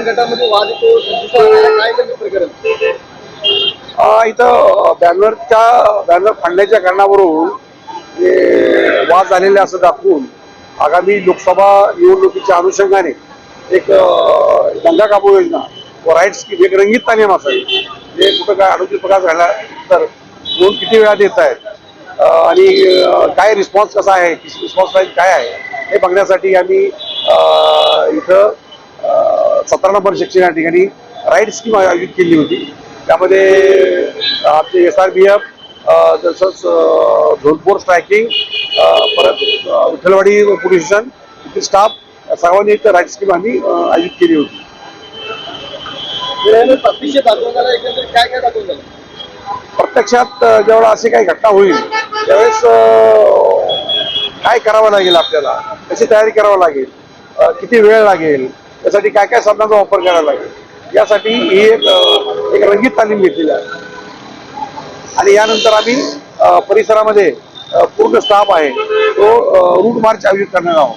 दोन गटामध्ये वाद येतो काय प्रकरण? इथं बॅनरच्या बॅनर फाडण्याच्या कारणावरून वाद झालेले असं दाखवून आगामी लोकसभा निवडणुकीच्या अनुषंगाने एक अ, दंगा काबू योजना व राईट स्कीम एक रंगीत तालीम असावी. जे कुठं काय अनुचित प्रकार झाला तर दोन किती वेळा देत आहेत? आणि काय रिस्पॉन्स कसा आहे? रिस्पॉन्स काय आहे? हे बघण्यासाठी आम्ही इथं सतरा नंबर सेक्शन या ठिकाणी राईट स्कीम आयोजित केली होती. त्यामध्ये आमचे एस आर बी एफ तसंच झोनपूर स्ट्रायकिंग परत विठ्ठलवाडी पोलीस स्टेशन इथे स्टाफ सर्वांनी इथं राईट स्कीम आम्ही आयोजित केली होती. प्रत्यक्षात जेव्हा अशी काही घटना होईल त्यावेळेस काय करावं लागेल आपल्याला? कशी तयारी करावं लागेल? किती वेळ लागेल? त्यासाठी काय काय साधनांचा वापर करावा लागेल? यासाठी ही एक एक रंगीत तालीम घेतलेली आहे. आणि यानंतर आम्ही परिसरामध्ये पूर्ण स्टाफ आहे. तो रूट मार्च आयोजित करणार आहोत.